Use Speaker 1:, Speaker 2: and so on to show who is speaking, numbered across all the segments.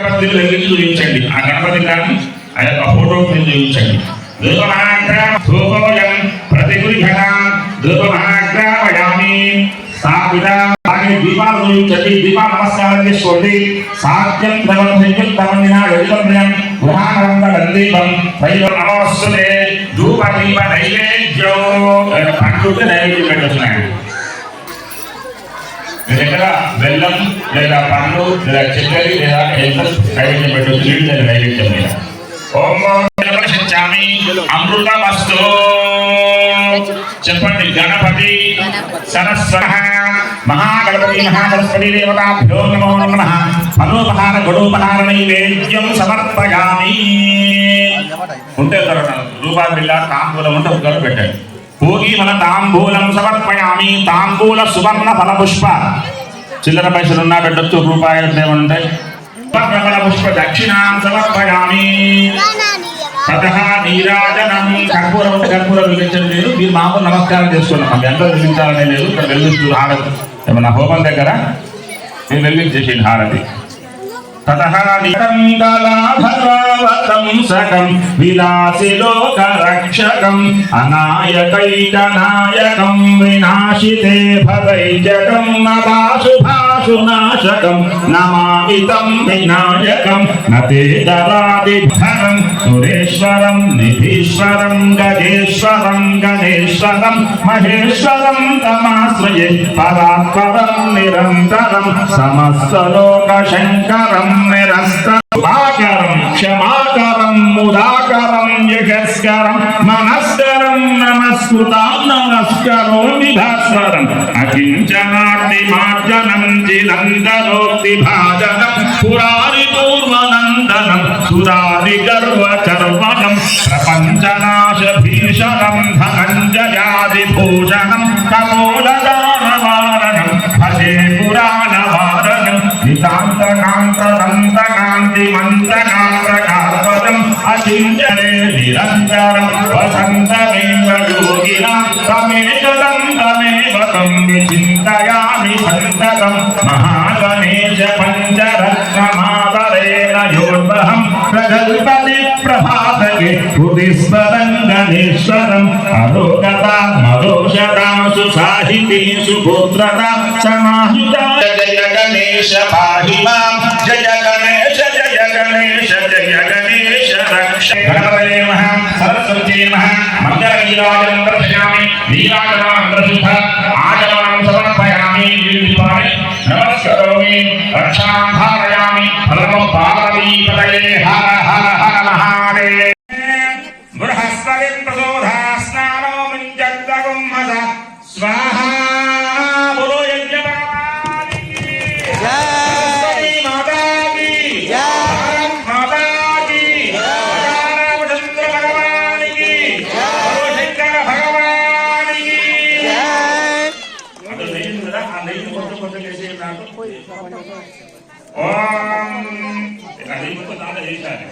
Speaker 1: గణపతి వెలిగించి చూపించండి. ఆ గణపతి కానీ ఆ యొక్క ఫోటో మీరు చూపించండి. దీపాలు చూపించండి దీపా నమస్కారం చేసుకోండి. సాధ్యం ధనం దీపం ధూప దీప నైవేద్యం. పండుగ నైవేద్యం మీ దగ్గర బెల్లం లేదా పండ్లు లేదా చక్కెర లేదా ఎంత నైవేద్యం పెట్టవచ్చు నీళ్ళు లేదా నైవేద్యం మీద ఓం ప్రశంచామి అమృతమస్తు చెప్పండి గణపతి సరస్వత మహాగణపతి మహాసరస్వతి దేవతాభ్యో నమో నమ మనోపహార గొడోపహార నైవేద్యం సమర్పయామి ఉంటే తర్వాత రూపాయి బిళ్ళ తాంబూలం ఉంటే ఒక గడువు పెట్టండి భోగి మన తాంబూలం సమర్పయామి తాంబూల సువర్ణ ఫల పుష్ప చిల్లర పైసలు ఉన్నా పెట్టచ్చు రూపాయలు ఏమైనా ఉంటాయి పుష్ప దక్షిణాం సమర్పయామి తతః నీరాజనం. కర్పూరం కర్పూరం వెలిగించడం లేదు. మీరు మామూలు నమస్కారం చేసుకున్నాం ఎంత వెలిగించాలనే లేదు. ఇక్కడ వెలిగిస్తూ హారతి. ఏమన్నా హోమం దగ్గర? మీరు వెలిగించేసి హారతి. సకం విలాసిలోకరక్షకం అనాయకైకనాయకం వినాశితే భవైజకం నవాశుభాశునాశకం నమామితం వినాయకం నతే దరాదిధరం సురేశ్వరం నిధీశ్వరం గజేశ్వరం గణేశ్వరం మహేశ్వరం తమాశ్రయే పరాత్పరం నిరంతరం సమస్తలోక శంకరం నిరస్త క్షమాకరం ముదాకరం యుగస్కరం మనస్ నమస్కృతం నమస్కరోమి మార్జనం జిలందరోక్తి భాజనం పురారి పూర్వనందనం సురారి గర్వ చర్వణం ప్రపంచనాశ భీషణం ధనంజయాది భూషణం కమోదదానవారణం భజే పురాణవారణం నిరంతరం ప్రగల్పతి ప్రభాతకే హృదిస్వరం గణేశ్వరం అరోగత మదోషదాసు సాహితీసు పుత్రత సమాహిత జయ గణేశ పాహి మాం జయ గణేశ జయ గణేశ జయ గణేశ రక్ష గణపతే నమః సరస్వతి నమః మంగళ నీరాజనం దర్శయామి నీరాజనం ప్రసిద్ధ నాకు ఓం ఇలా నెయ్యి మొత్తం దాంట్లో వేసాను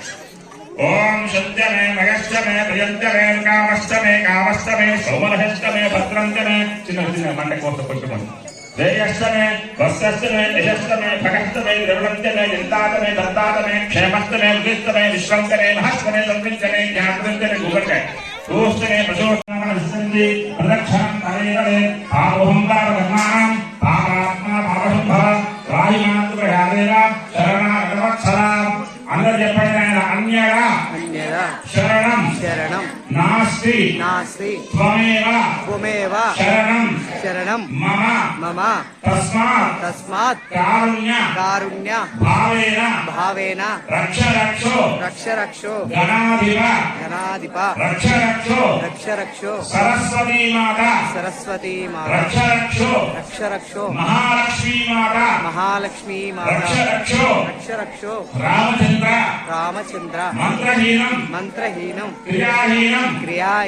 Speaker 1: ఓం శుద్ధమే మగశ్చమే ప్రియంచమే కామశ్చమే కామశ్చమే సోమరహశ్చమే భద్రంచమే చిన్న చిన్న మంట కోత కొట్టుకోండి శ్రేయశ్చమే వస్యశ్చమే యశశ్చమే భగశ్చమే ద్రవణంచమే చింతాతమే దత్తాతమే క్షేమశ్చమే ఉదిష్టమే విశ్వంచమే మహశ్చమే సంకృంచమే జ్ఞాపకంచమే నాస్తి. త్వమేవ శరణం.
Speaker 2: శరణం.
Speaker 1: మమ
Speaker 2: మమ.
Speaker 1: తస్మాత్
Speaker 2: తస్మాత్
Speaker 1: కారుణ్య
Speaker 2: కారుణ్య
Speaker 1: భావేన
Speaker 2: భావేన
Speaker 1: రక్ష రక్షో
Speaker 2: రక్ష రక్షో
Speaker 1: గణాధిప
Speaker 2: గణాధిప
Speaker 1: రక్ష రక్షో
Speaker 2: రక్ష రక్షో
Speaker 1: సరస్వతీ మాత
Speaker 2: సరస్వతీ మాత
Speaker 1: రక్ష రక్షో
Speaker 2: రక్ష రక్షో
Speaker 1: మహాలక్ష్మీ మాత
Speaker 2: మహాలక్ష్మీ మాత
Speaker 1: రక్ష రక్షో
Speaker 2: రక్ష రక్షో
Speaker 1: రామచంద్ర
Speaker 2: రామచంద్ర
Speaker 1: మంత్రహీనం
Speaker 2: మంత్రహీనం
Speaker 1: క్రియాహీనం
Speaker 2: క్రియాహీనం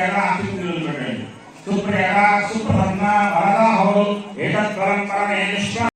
Speaker 1: రాజకాలంలో సుప్రేత నిలులు పెట్టాడు సుప్రేత సుప్రసన్న వరదా